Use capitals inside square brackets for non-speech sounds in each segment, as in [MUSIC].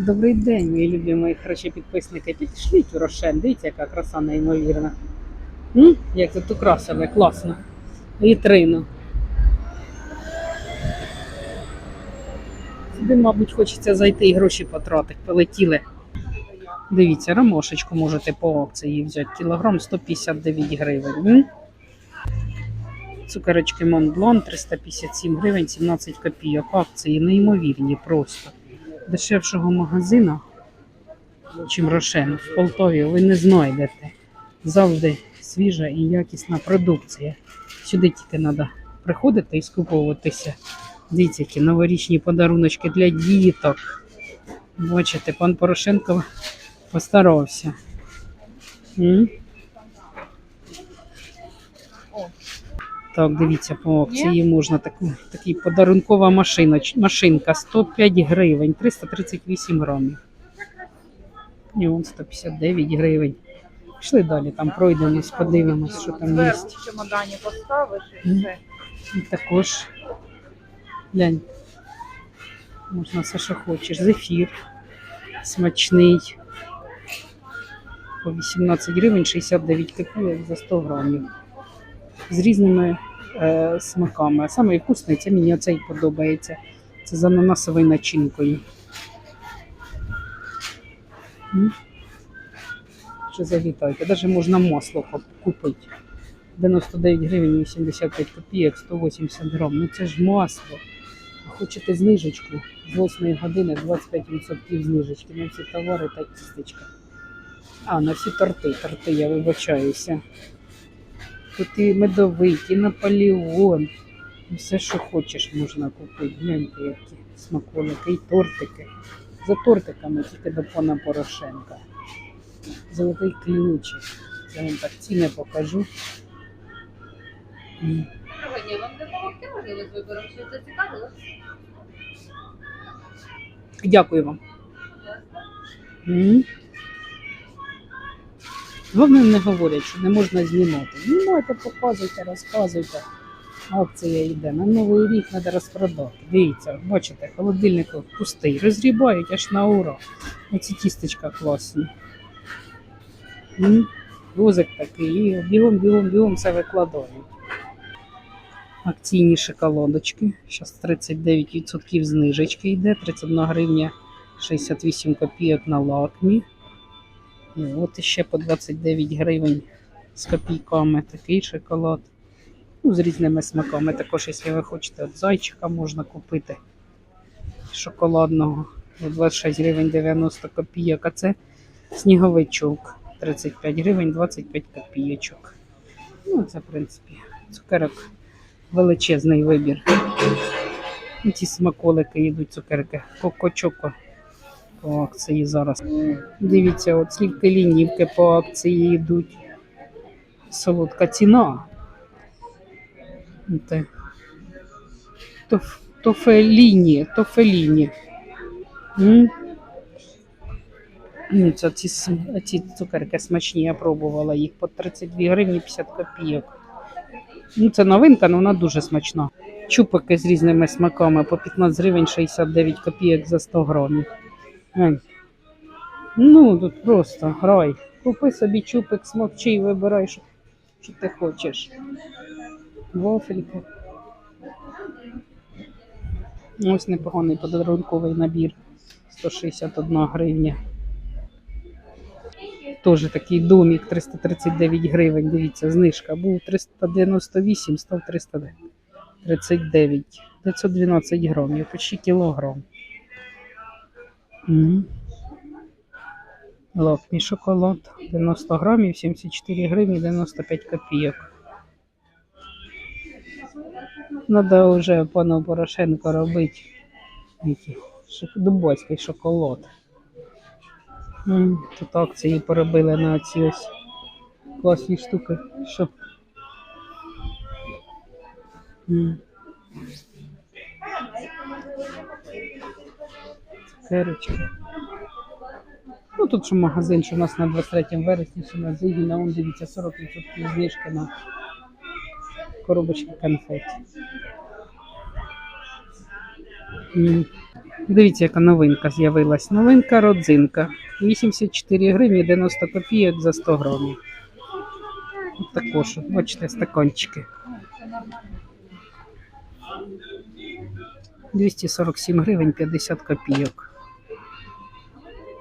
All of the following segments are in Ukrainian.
Добрий день, мої любі мої хороші підписники. Підійшліть у Рошен. Дивіться, яка краса неймовірна. М? Як тут украсили, класно. Вітрину. Сюди, мабуть, хочеться зайти і гроші потратити. Полетіли. Дивіться, ромошечку можете по акції взяти. Кілограм 159 гривень. М? Цукерочки Монблан 357 гривень 17 копійок. Акції неймовірні просто. Дешевшого магазину, чим Рошен, в Полтові ви не знайдете. Завжди свіжа і якісна продукція. Сюди тільки треба приходити і скуповуватися. Дивіться, які новорічні подаруночки для діток. Бачите, пан Порошенко постарався. М? Так, дивіться, по акції можна таку, такий подарункова машина, машинка 105 гривень, 338 грамів. І вон 159 гривень. Пішли далі, там пройдемось, подивимось, що там є. Чемодані поставиш і все. І також глянь. Можна все, що хочеш. Зефір смачний. По 18 гривень 69 копійок за 100 грамів. З різними е, смаками. А Самий вкусний це мені оцей подобається. Це з ананасовою начинкою. Що завітайте. Навіть можна масло купити. 99 гривень 85 копійок, 180 грам. Ну це ж масло. А Хочете знижечку? З 8 години 25% знижечки на всі товари та тістечка. А, на всі торти, торти, я вибачаюся. Тут і медовик, і Наполеон. Все, що хочеш, можна купити. Гляньте, які смаколики, і тортики. За тортиками тільки до пана Порошенка. Золотий ключик. Я вам так ціни покажу. М. Вам допомогти можливо з вибором? Що це цікавило? Дякую вам. М. Головне не говорять, що не можна знімати. Знімайте, показуйте, розказуйте. Акція йде. На новий рік треба розпродати. Дивіться, бачите, холодильник пустий. Розрібають аж на ура. Оці тістечка класні. Возик такий, і бігом все викладають. Акційні шоколадочки. Зараз 39% знижечки йде, 31 гривня 68 копійок на лакмі. От ще по 29 гривень з копійками такий шоколад. Ну, з різними смаками. Також, якщо ви хочете от зайчика, можна купити шоколадного. 26 гривень 90 копійок. А це сніговичок. 35 гривень 25 копійочок. Ну, це, в принципі, цукерок величезний вибір. Ці смаколики йдуть цукерки. Коко-чоко по акції зараз. Дивіться, от скільки лінівки по акції йдуть. Солодка ціна. Тоф, тофеліні, тофеліні. М? Ну, ці, ці цукерки смачні, я пробувала їх по 32 гривні 50 копійок. Ну, це новинка, але вона дуже смачна. Чупики з різними смаками по 15 гривень 69 копійок за 100 грамів. Ну, тут просто грай. Купи собі чупик, смокчи і вибирай, що, що ти хочеш. Вафельки. Ось непоганий подарунковий набір. 161 гривня. Теж такий домик 339 гривень. Дивіться, знижка. Був 398, став 339. 512 грамів, почти кілограм. Лакмі шоколад 90 грамів, 74 гривні 95 копійок. Надо вже пану Порошенко робити дубайський шоколад. Тут акції поробили на ці ось класні штуки, щоб. Цукерочки. Ну тут що магазин, що у нас на 23 вересня, що на Зигіна, он дивіться 40% знижки на коробочки конфет. Дивіться, яка новинка з'явилась. Новинка родзинка. 84 гривні 90 копійок за 100 грамів. От також, бачите, стаканчики. 247 гривень 50 копійок.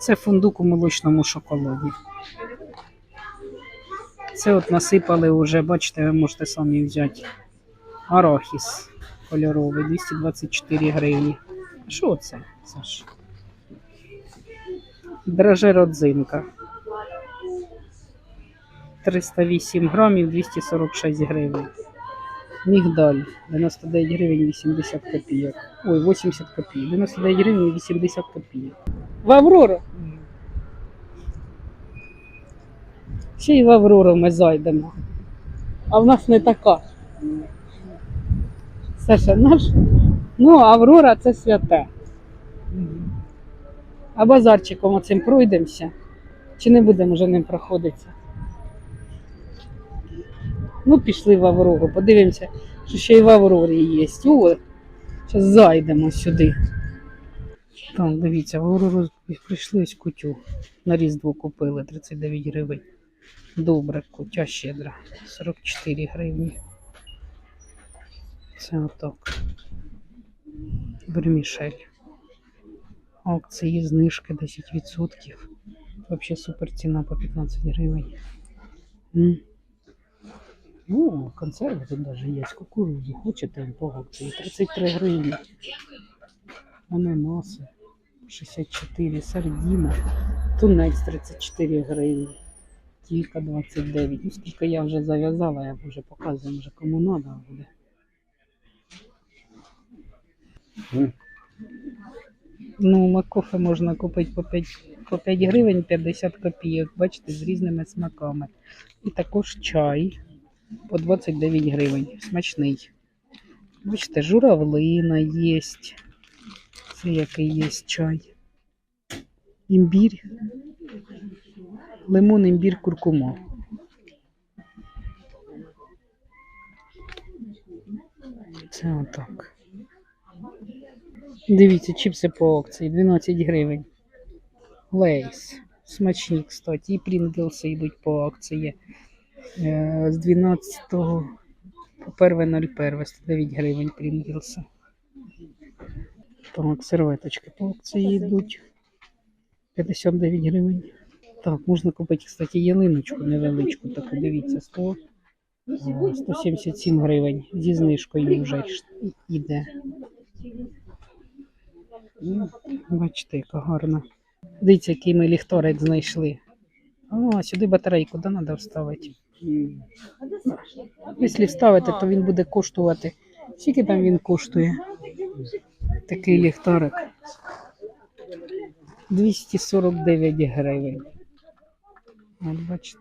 Це фундук у молочному шоколаді. Це от насипали вже, бачите, ви можете самі взяти. Арахіс кольоровий, 224 гривні. Що це, Саш? Драже родзинка. 308 грамів, 246 гривень. Мігдаль 99 гривень 80 копійок. Ой, 80 копійок. 99 гривень 80 копійок. В Аврору? Ще й в Аврору ми зайдемо. А в нас не така. Саша, наш. Ну, Аврора це святе. А базарчиком оцим пройдемося. Чи не будемо вже ним проходитися? Ну, пішли в Аврору, подивимося, що ще й в Аврорі є. О, зараз зайдемо сюди. Так, дивіться, в Аврору прийшли ось кутю. На Різдво купили 39 гривень. Добре, кутя щедра. 44 гривні. Це отак. Вермішель. Акції, знижки 10%. Вообще супер ціна по 15 гривень. Ну, консерви тут даже є. Кукурудзу хочете по акції. 33 гривні. Ананаси 64, сардіна, тунець 34 гривні. Тільки 29. Ну, скільки я вже зав'язала, я вже показую, вже кому треба буде. Ну, макофе можна купити по 5, по 5 гривень 50 копійок, бачите, з різними смаками. І також чай по 29 гривень. Смачний. Бачите, журавлина є. Це який є чай. Імбір. Лимон, імбір, куркума. Це отак. Дивіться, чіпси по акції 12 гривень. Лейс. Смачні, кстати. І Прінглси йдуть по акції. Е, З 12 по 1.01 109 гривень Прінглси. Так, серветочки по акції йдуть. 59 гривень. Так, можна купити, кстати, ялиночку невеличку, таку, дивіться, 100, е, 177 гривень. Зі знижкою вже йде. Бачите, яка гарна. Дивіться, який ми ліхторик знайшли. О, сюди батарейку да, треба вставити. Якщо вставити, то він буде коштувати. Скільки там він коштує? Такий ліхторик. 249 гривень. От бачите.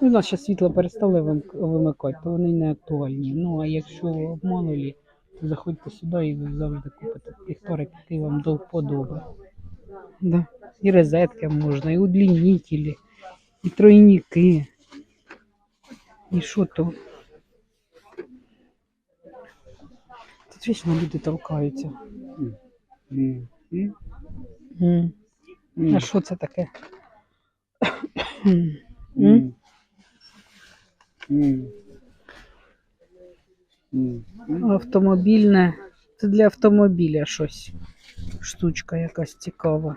Ну, У нас зараз світло перестали вимикати, то вони не актуальні. Ну, а якщо обманулі, то заходьте сюди і ви завжди купите ліхторик, який вам до вподоби. Да. І розетки можна, і удлінітелі, і тройники. І що то? Тут вічно люди толкаються. М, м, М. м, А що це таке? М, М? м, м, м. Автомобільне. Це для автомобіля щось. Штучка якась цікава.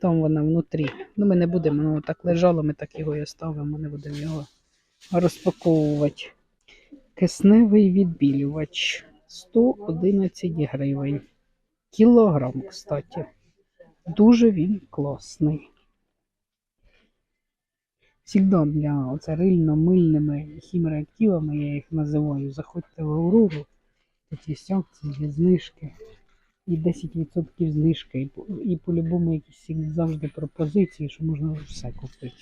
Там вона внутрі. Ну, ми не будемо, воно так лежало, ми так його і оставимо, не будемо його розпаковувати. Кисневий відбілювач 111 гривень. Кілограм, кстати. Дуже він класний. Всегда для оце рильно-мильними хімреактивами, я їх називаю. Заходьте в Аурору, тут є акції, знижки. І 10% знижки. І, і по-любому якісь завжди пропозиції, що можна все купити.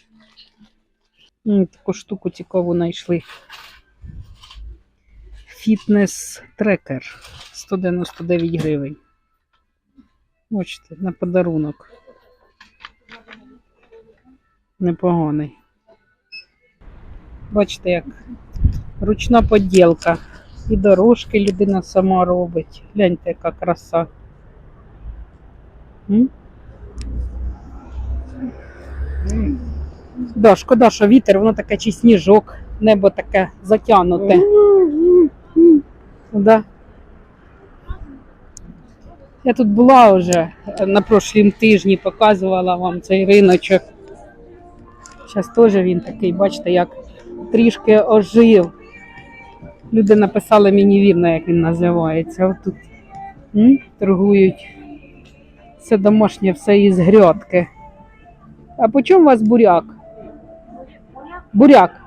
Ну, таку штуку цікаву знайшли. Фітнес-трекер 199 гривень. Бачите, на подарунок. Непоганий. Бачите, як ручна поділка. І дорожки людина сама робить. Гляньте, яка краса. М? Да, шкода, що вітер, воно таке чи сніжок, небо таке затягнуте. Да. Я тут була вже е, на прошлім тижні, показувала вам цей риночок. Зараз теж він такий, бачите, як трішки ожив. Люди написали мені вірно, як він називається. Отут М? торгують. Все домашнє, все із грядки. А по чому у вас буряк? Буряк.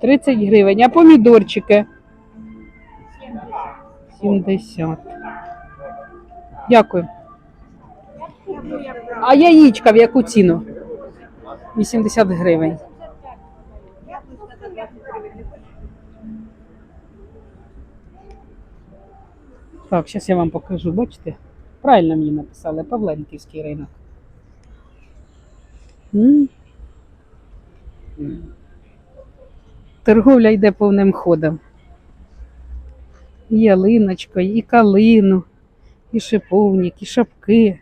30 гривень. А помідорчики? 70. Дякую. А яєчка в яку ціну? 80 гривень. Так, зараз я вам покажу, бачите? Правильно мені написали, Павленківський ринок. Торговля йде повним ходом. І ялиночка, і калину, і шиповник, і шапки.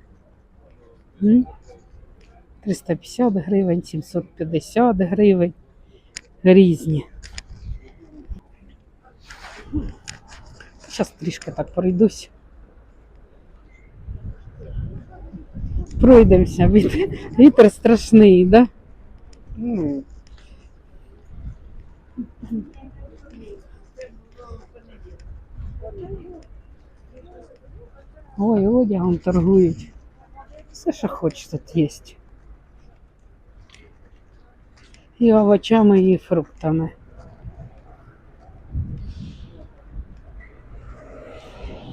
350 гривень, 750 гривень. Різні. Зараз трішки так пройдусь. Пройдемося. Вітер, вітер страшний, да? Ну, Ой, одягом торгують. Все, що хочеш, тут є. І овочами, і фруктами.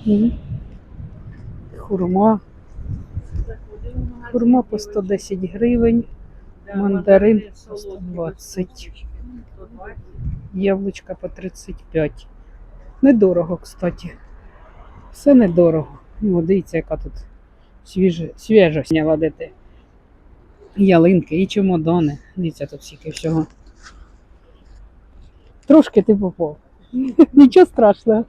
М. Хурма. Хурма по 110 гривень, мандарин по 120, яблучка по 35. Недорого, кстати. Все недорого. Ну, дивіться, яка тут свіжа, сняла. І ялинки, і чемодани. Дивіться, тут стільки всього. Трошки ти попав. [LAUGHS] Нічого страшного.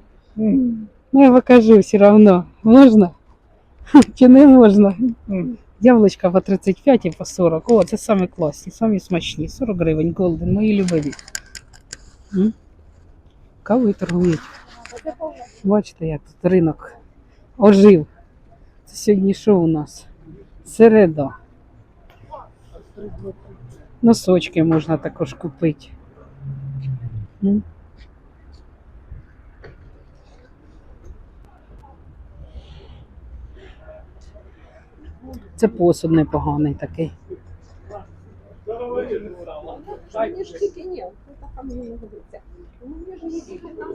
Ну, я покажу все одно. Можна? Чи не можна? Яблучка по 35 і по 40. О, це самі класні, самі смачні. 40 гривень голден, мої любові. М? Кавою торгують. Бачите, як тут ринок ожив. Це сьогодні що у нас? Середа. Носочки можна також купити. М? Це посуд непоганий такий. Мені ж тільки ні, ну така мені не годиться. Ну, мені ж не тільки там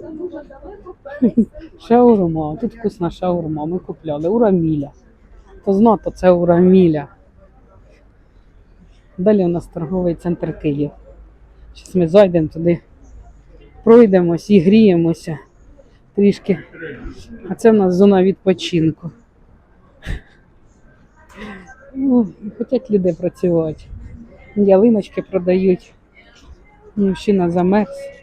де дуже далеко. Шаурма. Тут вкусна шаурма. Ми купляли. Ураміля. То знато це ураміля. Далі у нас торговий центр Київ. Зараз ми зайдемо туди, пройдемось і гріємося трішки. А це в нас зона відпочинку. Ну, хочуть люди працювати. Ялиночки продають. Мужчина замерз.